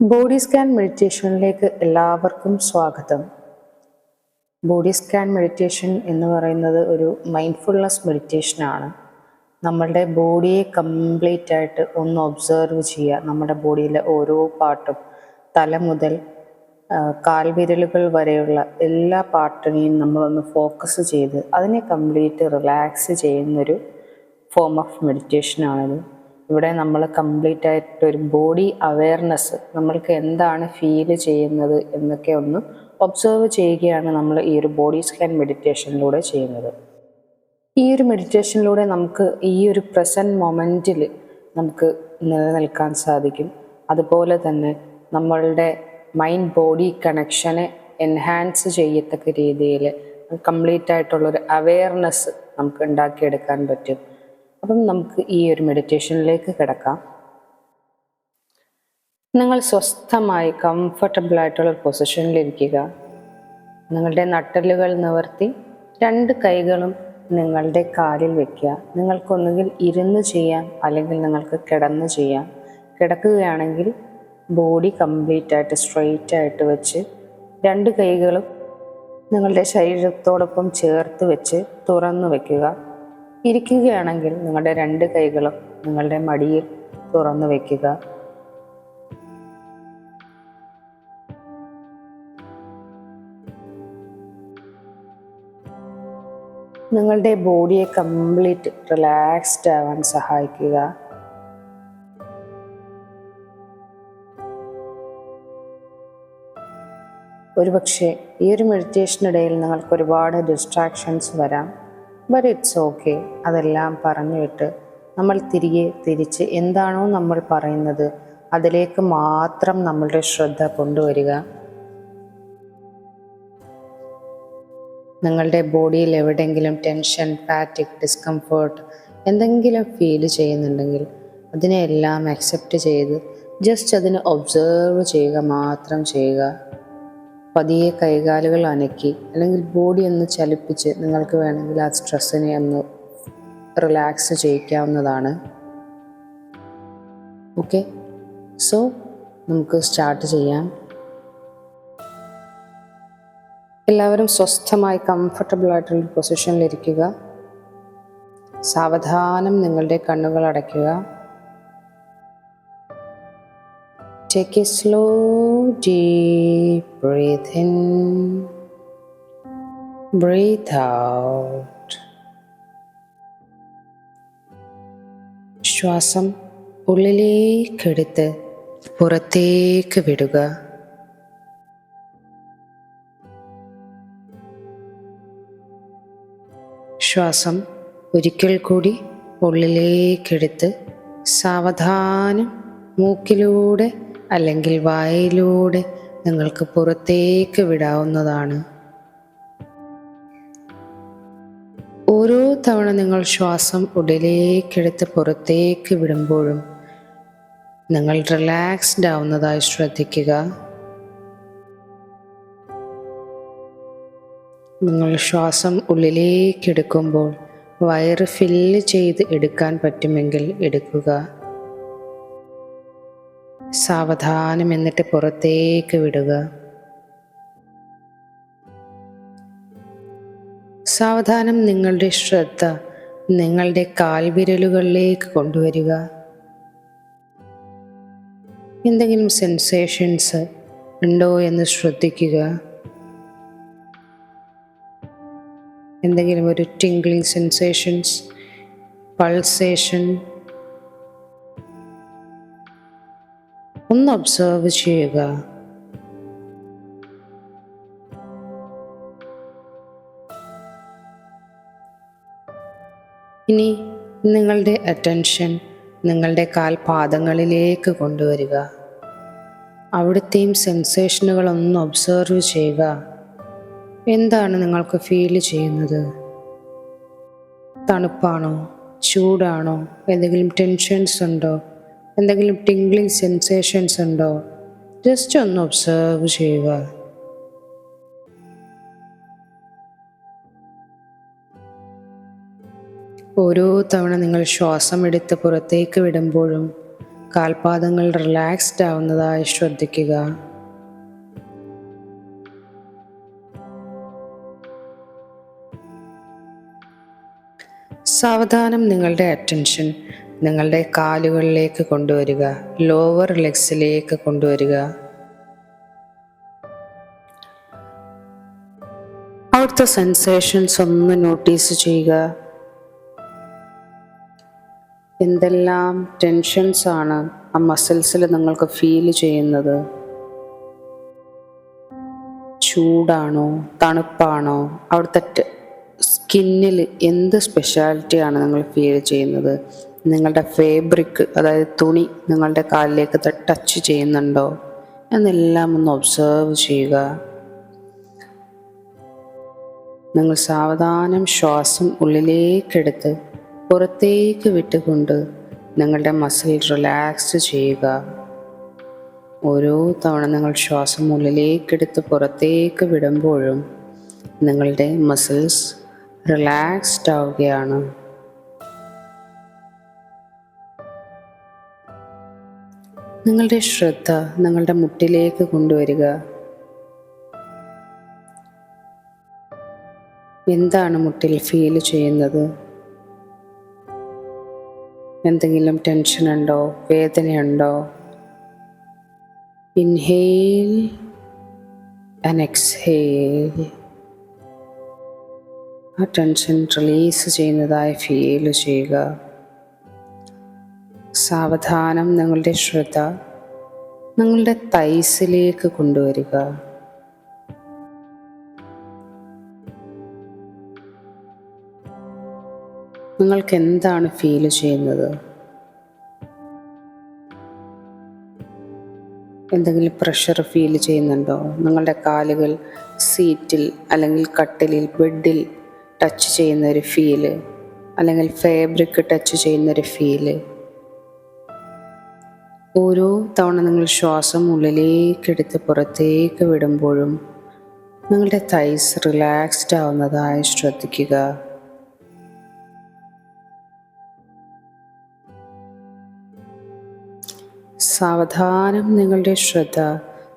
Body scan മെഡിറ്റേഷനിലേക്ക് എല്ലാവർക്കും സ്വാഗതം. Body scan meditation എന്ന് പറയുന്നത് ഒരു മൈൻഡ്ഫുൾനെസ് മെഡിറ്റേഷനാണ്. നമ്മളുടെ ബോഡിയെ കംപ്ലീറ്റ് ആയിട്ട് ഒന്ന് ഒബ്സർവ് ചെയ്യുക. നമ്മുടെ ബോഡിയിലെ ഓരോ പാർട്ടും തല മുതൽ കാൽവിരലുകൾ വരെയുള്ള എല്ലാ പാർട്ടിനെയും നമ്മളൊന്ന് ഫോക്കസ് ചെയ്ത് അതിനെ കംപ്ലീറ്റ് റിലാക്സ് ചെയ്യുന്നൊരു ഫോം ഓഫ് മെഡിറ്റേഷനാണിത്. ഇവിടെ നമ്മൾ കംപ്ലീറ്റ് ആയിട്ട് ഒരു ബോഡി അവയർനെസ് നമ്മൾക്ക് എന്താണ് ഫീൽ ചെയ്യുന്നത് എന്നൊക്കെ ഒന്ന് ഒബ്സർവ് ചെയ്യുകയാണ് നമ്മൾ ഈ ഒരു ബോഡി സ്കാൻ മെഡിറ്റേഷനിലൂടെ ചെയ്യുന്നത്. ഈ ഒരു മെഡിറ്റേഷനിലൂടെ നമുക്ക് ഈ ഒരു പ്രസന്റ് മൊമെന്റിൽ നമുക്ക് നിലനിൽക്കാൻ സാധിക്കും. അതുപോലെ തന്നെ നമ്മളുടെ മൈൻഡ് ബോഡി കണക്ഷനെ എൻഹാൻസ് ചെയ്യത്തക്ക രീതിയിൽ കംപ്ലീറ്റ് ആയിട്ടുള്ളൊരു അവെയർനെസ് നമുക്ക് ഉണ്ടാക്കിയെടുക്കാൻ പറ്റും. അപ്പം നമുക്ക് ഈ ഒരു മെഡിറ്റേഷനിലേക്ക് കിടക്കാം. നിങ്ങൾ സ്വസ്ഥമായി കംഫർട്ടബിൾ ആയിട്ടുള്ള പൊസിഷനിലിരിക്കുക നിങ്ങളുടെ നട്ടലുകൾ നിവർത്തി രണ്ട് കൈകളും നിങ്ങളുടെ കാലിൽ വെക്കുക. നിങ്ങൾക്കൊന്നുകിൽ ഇരുന്ന് ചെയ്യാം അല്ലെങ്കിൽ നിങ്ങൾക്ക് കിടന്ന് ചെയ്യാം. കിടക്കുകയാണെങ്കിൽ ബോഡി കംപ്ലീറ്റ് ആയിട്ട് സ്ട്രെയിറ്റ് ആയിട്ട് വെച്ച് രണ്ട് കൈകളും നിങ്ങളുടെ ശരീരത്തോടൊപ്പം ചേർത്ത് വെച്ച് തുറന്നു വെക്കുക. ഇരിക്കുകയാണെങ്കിൽ നിങ്ങളുടെ രണ്ട് കൈകളും നിങ്ങളുടെ മടിയിൽ തുറന്നു വയ്ക്കുക നിങ്ങളുടെ ബോഡിയെ കംപ്ലീറ്റ് റിലാക്സ്ഡ് ആവാൻ സഹായിക്കുക. ഒരുപക്ഷെ ഈ ഒരു മെഡിറ്റേഷനിടയിൽ നിങ്ങൾക്ക് ഒരുപാട് ഡിസ്ട്രാക്ഷൻസ് വരാം. ബട്ട് ഇറ്റ്സ് ഓക്കെ അതെല്ലാം പറഞ്ഞിട്ട് നമ്മൾ തിരികെ തിരിച്ച് എന്താണോ നമ്മൾ പറയുന്നത് അതിലേക്ക് മാത്രം നമ്മളുടെ ശ്രദ്ധ കൊണ്ടുവരിക. നിങ്ങളുടെ ബോഡിയിൽ എവിടെയെങ്കിലും ടെൻഷൻ ഫാറ്റിക് ഡിസ്കംഫേർട്ട് എന്തെങ്കിലും ഫീൽ ചെയ്യുന്നുണ്ടെങ്കിൽ അതിനെല്ലാം അക്സെപ്റ്റ് ചെയ്ത് ജസ്റ്റ് അതിനെ ഒബ്സേർവ് ചെയ്യുക മാത്രം ചെയ്യുക. പതിയെ കൈകാലുകൾ അനക്കി അല്ലെങ്കിൽ ബോഡി ഒന്ന് ചലിപ്പിച്ച് നിങ്ങൾക്ക് വേണമെങ്കിൽ ആ സ്ട്രെസ്സിനെ ഒന്ന് റിലാക്സ് ചെയ്യിക്കാവുന്നതാണ്. ഓക്കെ സോ നമുക്ക് സ്റ്റാർട്ട് ചെയ്യാം. എല്ലാവരും സ്വസ്ഥമായി കംഫർട്ടബിൾ ആയിട്ടുള്ള പൊസിഷനിലിരിക്കുക സാവധാനം നിങ്ങളുടെ കണ്ണുകൾ അടയ്ക്കുക. Take a slow, deep breath in. Breathe out. ശ്വാസം ഉള്ളിലേക്കെടുത്ത് പുറത്തേക്ക് വിടുക ശ്വാസം ഒരിക്കൽ കൂടി ഉള്ളിലേക്കെടുത്ത് സാവധാനം മൂക്കിലൂടെ അല്ലെങ്കിൽ വായിലൂടെ നിങ്ങൾക്ക് പുറത്തേക്ക് വിടാവുന്നതാണ്. ഓരോ തവണ നിങ്ങൾ ശ്വാസം ഉള്ളിലേക്കെടുത്ത് പുറത്തേക്ക് വിടുമ്പോഴും നിങ്ങൾ റിലാക്സ്ഡ് ആവുന്നതായി ശ്രദ്ധിക്കുക. നിങ്ങൾ ശ്വാസം ഉള്ളിലേക്കെടുക്കുമ്പോൾ വയറ് ഫില്ല് ചെയ്ത് എടുക്കാൻ പറ്റുമെങ്കിൽ എടുക്കുക. സാവധാനം എന്നിട്ട് പുറത്തേക്ക് വിടുക. സാവധാനം നിങ്ങളുടെ ശ്രദ്ധ നിങ്ങളുടെ കാൽവിരലുകളിലേക്ക് കൊണ്ടുവരിക. എന്തെങ്കിലും സെൻസേഷൻസ് ഉണ്ടോ എന്ന് ശ്രദ്ധിക്കുക. എന്തെങ്കിലും ഒരു ടിംഗ്ലിംഗ് സെൻസേഷൻസ് പൾസേഷൻ ഒന്ന് ഒബ്സർവ് ചെയ്യുക. ഇനി നിങ്ങളുടെ അറ്റൻഷൻ നിങ്ങളുടെ കാൽപാദങ്ങളിലേക്ക് കൊണ്ടുവരിക. അവിടുത്തെയും സെൻസേഷനുകൾ ഒന്ന് ഒബ്സർവ് ചെയ്യുക. എന്താണ് നിങ്ങൾക്ക് ഫീൽ ചെയ്യുന്നത്? തണുപ്പാണോ? ചൂടാണോ? എന്തെങ്കിലും ടെൻഷൻസ് ഉണ്ടോ? എന്തെങ്കിലും ടിംഗ്ലിംഗ് സെൻസേഷൻസ് ഉണ്ടോ? ജസ്റ്റ് ഒന്ന് ഒബ്സർവ് ചെയ്യുക. ഓരോ തവണ നിങ്ങൾ ശ്വാസം എടുത്ത് പുറത്തേക്ക് വിടുമ്പോഴും കാൽപാദങ്ങൾ റിലാക്സ്ഡ് ആവുന്നതായി ശ്രദ്ധിക്കുക. സാവധാനം നിങ്ങളുടെ അറ്റൻഷൻ നിങ്ങളുടെ കാലുകളിലേക്ക് കൊണ്ടുവരിക. ലോവർ ലെഗ്സിലേക്ക് കൊണ്ടുവരിക. അവിടുത്തെ സെൻസേഷൻസ് ഒന്ന് നോട്ടീസ് ചെയ്യുക. എന്തെല്ലാം ടെൻഷൻസ് ആണ് ആ മസിൽസിൽ നിങ്ങൾക്ക് ഫീൽ ചെയ്യുന്നത്? ചൂടാണോ? തണുപ്പാണോ? അവിടുത്തെ സ്കിന്നിൽ എന്ത് സ്പെഷ്യാലിറ്റിയാണ് നിങ്ങൾ ഫീൽ ചെയ്യുന്നത്? നിങ്ങളുടെ ഫേബ്രിക് അതായത് തുണി നിങ്ങളുടെ കാലിലേക്ക് ടച്ച് ചെയ്യുന്നുണ്ടോ? എന്നെല്ലാം ഒന്ന് ഒബ്സേർവ് ചെയ്യുക. നിങ്ങൾ സാവധാനം ശ്വാസം ഉള്ളിലേക്കെടുത്ത് പുറത്തേക്ക് വിട്ടുകൊണ്ട് നിങ്ങളുടെ മസിൽ റിലാക്സ് ചെയ്യുക. ഓരോ തവണ നിങ്ങൾ ശ്വാസം ഉള്ളിലേക്കെടുത്ത് പുറത്തേക്ക് വിടുമ്പോഴും നിങ്ങളുടെ മസിൽസ് റിലാക്സ്ഡ് ആവുകയാണ്. നിങ്ങളുടെ ശ്രദ്ധ നിങ്ങളുടെ മുട്ടിലേക്ക് കൊണ്ടുവരിക. എന്താണ് മുട്ടിൽ ഫീൽ ചെയ്യുന്നത്? എന്തെങ്കിലും ടെൻഷൻ ഉണ്ടോ? വേദനയുണ്ടോ? ഇൻഹെയിൽ ആൻഡ് എക്സ്ഹെയിൽ ആ ടെൻഷൻ റിലീസ് ചെയ്യുന്നതായി ഫീൽ ചെയ്യുക. സാവധാനം നിങ്ങളുടെ ശ്രദ്ധ നിങ്ങളുടെ തൈസിലേക്ക് കൊണ്ടുവരിക. നിങ്ങൾക്ക് എന്താണ് ഫീൽ ചെയ്യുന്നത്? എന്തെങ്കിലും പ്രഷർ ഫീൽ ചെയ്യുന്നുണ്ടോ? നിങ്ങളുടെ കാലുകൾ സീറ്റിൽ അല്ലെങ്കിൽ കട്ടിലിൽ ബെഡിൽ ടച്ച് ചെയ്യുന്ന ഒരു ഫീൽ അല്ലെങ്കിൽ ഫാബ്രിക് ടച്ച് ചെയ്യുന്ന ഒരു ഫീൽ ഓരോ തവണ നിങ്ങൾ ശ്വാസം ഉള്ളിലേക്കെടുത്ത് പുറത്തേക്ക് വിടുമ്പോഴും നിങ്ങളുടെ തൈസ് റിലാക്സ്ഡ് ആവുന്നതായി ശ്രദ്ധിക്കുക. സാവധാനം നിങ്ങളുടെ ശ്രദ്ധ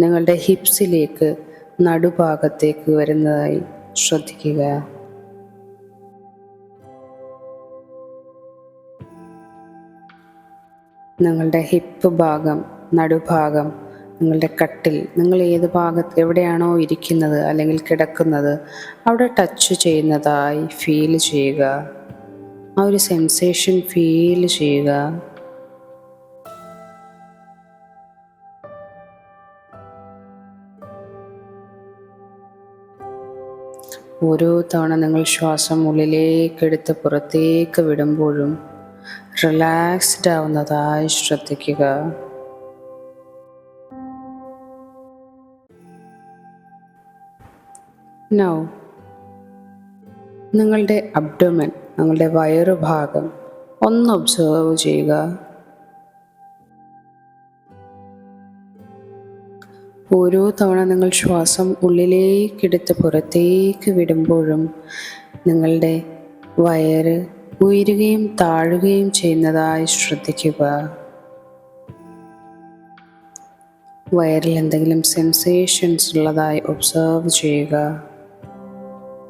നിങ്ങളുടെ ഹിപ്സിലേക്ക് നടുഭാഗത്തേക്ക് വരുന്നതായി ശ്രദ്ധിക്കുക. നിങ്ങളുടെ ഹിപ്പ് ഭാഗം നടുഭാഗം നിങ്ങളുടെ കട്ടിൽ നിങ്ങൾ ഏത് ഭാഗത്ത് എവിടെയാണോ ഇരിക്കുന്നത് അല്ലെങ്കിൽ കിടക്കുന്നത് അവിടെ ടച്ച് ചെയ്യുന്നതായി ഫീൽ ചെയ്യുക. ആ ഒരു സെൻസേഷൻ ഫീൽ ചെയ്യുക. ഓരോ തവണ നിങ്ങൾ ശ്വാസം ഉള്ളിലേക്കെടുത്ത് പുറത്തേക്ക് വിടുമ്പോഴും റിലാക്സ്ഡ് ആവുന്നതായി ശ്രദ്ധിക്കുക. നൗ നിങ്ങളുടെ അബ്ഡമൻ നിങ്ങളുടെ വയറു ഭാഗം ഒന്ന് ഒബ്സേർവ് ചെയ്യുക. ഓരോ തവണ നിങ്ങൾ ശ്വാസം ഉള്ളിലേക്കെടുത്ത് പുറത്തേക്ക് വിടുമ്പോഴും നിങ്ങളുടെ വയറ് ഉയരുകയും താഴുകയും ചെയ്യുന്നതായി ശ്രദ്ധിക്കുക. വയറിൽ എന്തെങ്കിലും സെൻസേഷൻസ് ഉള്ളതായി ഒബ്സർവ് ചെയ്യുക.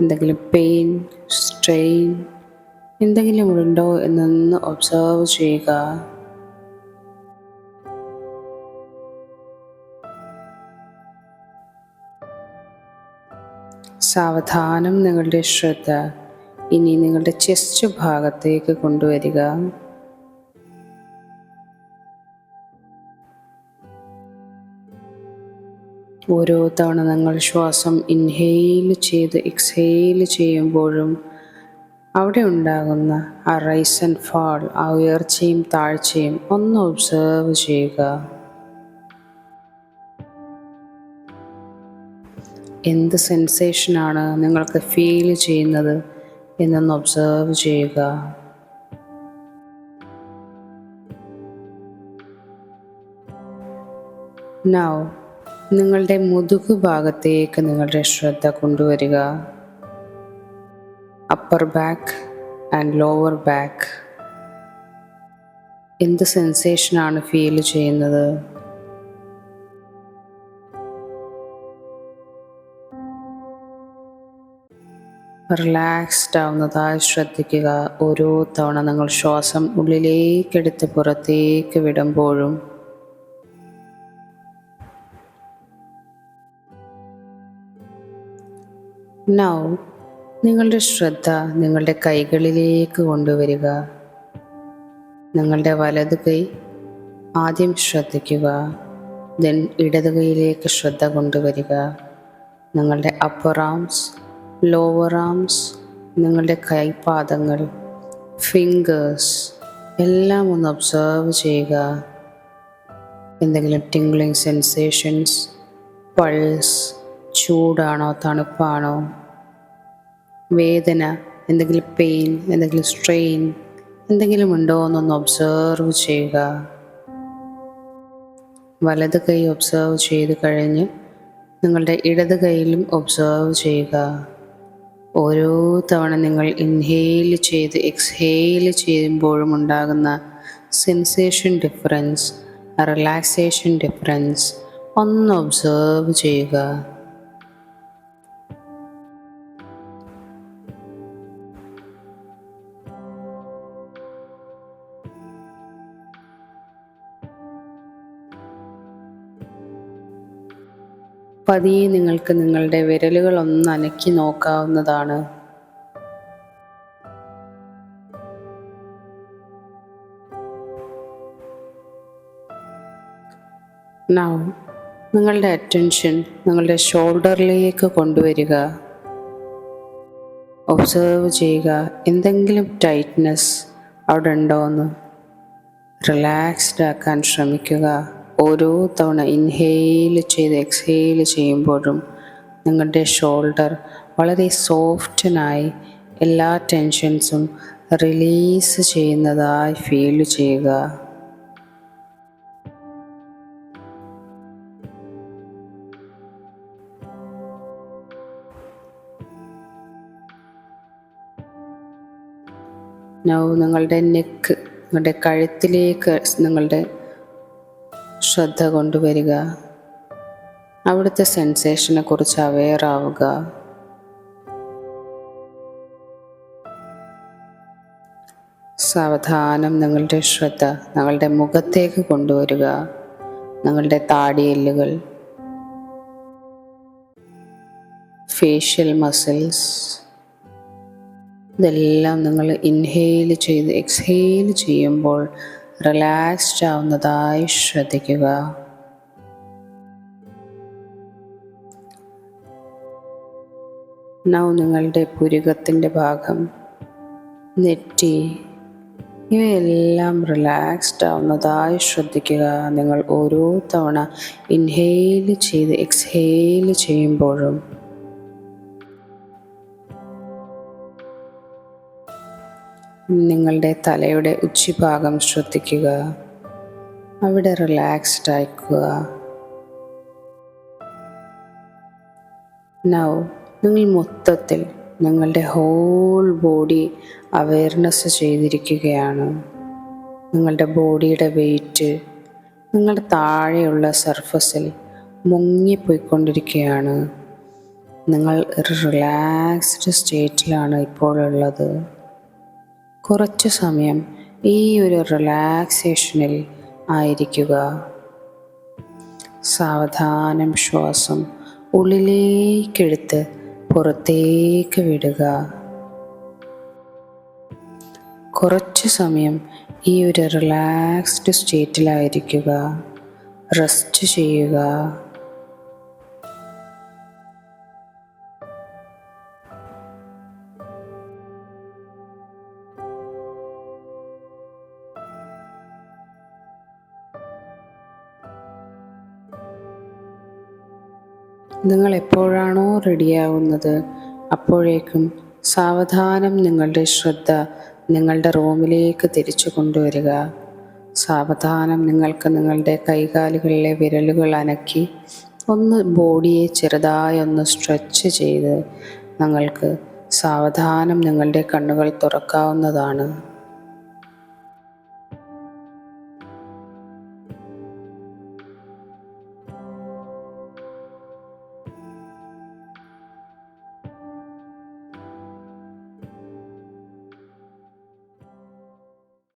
എന്തെങ്കിലും പെയിൻ സ്ട്രെയിൻ എന്തെങ്കിലും ഉണ്ടോ എന്നൊന്ന് ഒബ്സർവ് ചെയ്യുക. സാവധാനം നിങ്ങളുടെ ശ്രദ്ധ ഇനി നിങ്ങളുടെ ചെസ്റ്റ് ഭാഗത്തേക്ക് കൊണ്ടുവരിക. ഓരോ തവണ നിങ്ങൾ ശ്വാസം ഇൻഹെയിൽ ചെയ്ത് എക്സ്ഹെയിൽ ചെയ്യുമ്പോഴും അവിടെ ഉണ്ടാകുന്ന ആ റൈസ് ആൻഡ് ഫാൾ ആ ഉയർച്ചയും താഴ്ചയും ഒന്ന് ഒബ്സേർവ് ചെയ്യുക. എന്ത് സെൻസേഷനാണ് നിങ്ങൾക്ക് ഫീൽ ചെയ്യുന്നത്? എന്നൊന്ന് ഒബ്സേർവ് ചെയ്യുക നൗ നിങ്ങളുടെ മുതുകു ഭാഗത്തേക്ക് നിങ്ങളുടെ ശ്രദ്ധ കൊണ്ടുവരിക. Upper back and lower back എന്ത് സെൻസേഷനാണ് ഫീൽ ചെയ്യുന്നത്? റിലാക്സ്ഡ് ആവുന്നതായി ശ്രദ്ധിക്കുക. ഓരോ തവണ നിങ്ങൾ ശ്വാസം ഉള്ളിലേക്കെടുത്ത് പുറത്തേക്ക് വിടുമ്പോഴും നൗ നിങ്ങളുടെ ശ്രദ്ധ നിങ്ങളുടെ കൈകളിലേക്ക് കൊണ്ടുവരിക. നിങ്ങളുടെ വലത് കൈ ആദ്യം ശ്രദ്ധിക്കുക. ദെൻ ഇടത് കൈയിലേക്ക് ശ്രദ്ധ കൊണ്ടുവരിക. നിങ്ങളുടെ അപ്പർ ആംസ് ലോവർ ആംസ് നിങ്ങളുടെ കൈപാദങ്ങൾ ഫിംഗേഴ്സ് എല്ലാം ഒന്ന് ഒബ്സർവ് ചെയ്യുക. എന്തെങ്കിലും ടിംഗ്ലിംഗ് സെൻസേഷൻസ് പൾസ് ചൂടാണോ തണുപ്പാണോ വേദന എന്തെങ്കിലും പെയിൻ എന്തെങ്കിലും സ്ട്രെയിൻ എന്തെങ്കിലും ഉണ്ടോ എന്നൊന്ന് ഒബ്സേർവ് ചെയ്യുക. വലത് കൈ ഒബ്സേർവ് ചെയ്ത് കഴിഞ്ഞ് നിങ്ങളുടെ ഇടത് കൈയിലും ഒബ്സേർവ് ചെയ്യുക. ഓരോ തവണ നിങ്ങൾ ഇൻഹെയിൽ ചെയ്ത് എക്സ്ഹെയിൽ ചെയ്യുമ്പോഴും ഉണ്ടാകുന്ന സെൻസേഷൻ ഡിഫറൻസ് റിലാക്സേഷൻ ഡിഫറൻസ് ഒന്ന് ഒബ്സേർവ് ചെയ്യുക. പതിയെ നിങ്ങൾക്ക് നിങ്ങളുടെ വിരലുകൾ ഒന്ന് അനക്കി നോക്കാവുന്നതാണ്. നൗ നിങ്ങളുടെ അറ്റൻഷൻ നിങ്ങളുടെ ഷോൾഡറിലേക്ക് കൊണ്ടുവരിക. ഒബ്സേർവ് ചെയ്യുക എന്തെങ്കിലും ടൈറ്റ്നെസ് അവിടെ ഉണ്ടോ എന്ന് റിലാക്സ്ഡ് ആക്കാൻ ശ്രമിക്കുക. ഓരോ തവണ ഇൻഹെയിൽ ചെയ്ത് എക്സ്ഹെയിൽ ചെയ്യുമ്പോഴും നിങ്ങളുടെ ഷോൾഡർ വളരെ സോഫ്റ്റനായി എല്ലാ ടെൻഷൻസും റിലീസ് ചെയ്യുന്നതായി ഫീൽ ചെയ്യുക. നിങ്ങളുടെ നെക്ക് നിങ്ങളുടെ കഴുത്തിലേക്ക് നിങ്ങളുടെ ശ്രദ്ധ കൊണ്ടുവരിക. അവിടുത്തെ സെൻസേഷനെ കുറിച്ച് അവെയർ ആവുക. സാവധാനം നിങ്ങളുടെ ശ്രദ്ധ നിങ്ങളുടെ മുഖത്തേക്ക് കൊണ്ടുവരിക. നിങ്ങളുടെ താടിയെല്ലുകൾ. ഫേഷ്യൽ മസിൽസ് ഇതെല്ലാം നിങ്ങൾ ഇൻഹെയിൽ ചെയ്ത് എക്സ്ഹെയിൽ ചെയ്യുമ്പോൾ റിലാക്സ്ഡ് ആവുന്നതായി ശ്രദ്ധിക്കുക. നൗ നിങ്ങളുടെ പുരുകത്തിന്റെ ഭാഗം നെറ്റി ഇവയെല്ലാം റിലാക്സ്ഡ് ആവുന്നതായി ശ്രദ്ധിക്കുക. നിങ്ങൾ ഓരോ തവണ ഇൻഹെയിൽ ചെയ്ത് എക്സ്ഹെയിൽ ചെയ്യുമ്പോഴും നിങ്ങളുടെ തലയുടെ ഉച്ചിഭാഗം ശ്രദ്ധിക്കുക. അവിടെ റിലാക്സ്ഡ് ആയിക്കുക. നൗ നിങ്ങൾ മൊത്തത്തിൽ നിങ്ങളുടെ ഹോൾ ബോഡി അവയർനെസ് ചെയ്തിരിക്കുകയാണ്. നിങ്ങളുടെ ബോഡിയുടെ വെയിറ്റ് നിങ്ങളുടെ താഴെയുള്ള സർഫസിൽ മുങ്ങിപ്പോയിക്കൊണ്ടിരിക്കുകയാണ്. നിങ്ങൾ റിലാക്സ്ഡ് സ്റ്റേറ്റിലാണ് ഇപ്പോഴുള്ളത്. കുറച്ച് സമയം ഈ ഒരു റിലാക്സേഷനിൽ ആയിരിക്കുക. സാവധാനം ശ്വാസം ഉള്ളിലേക്കെടുത്ത് പുറത്തേക്ക് വിടുക. കുറച്ച് സമയം ഈ ഒരു റിലാക്സ്ഡ് സ്റ്റേറ്റിലായിരിക്കുക റെസ്റ്റ് ചെയ്യുക. നിങ്ങൾ എപ്പോഴാണോ റെഡിയാവുന്നത്? അപ്പോഴേക്കും സാവധാനം നിങ്ങളുടെ ശ്രദ്ധ നിങ്ങളുടെ റൂമിലേക്ക് തിരിച്ചു കൊണ്ടുവരിക. സാവധാനം നിങ്ങൾക്ക് നിങ്ങളുടെ കൈകാലുകളിലെ വിരലുകൾ അനക്കി ഒന്ന് ബോഡിയെ ചെറുതായി ഒന്ന് സ്ട്രെച്ച് ചെയ്ത് നിങ്ങൾക്ക് സാവധാനം നിങ്ങളുടെ കണ്ണുകൾ തുറക്കാവുന്നതാണ്.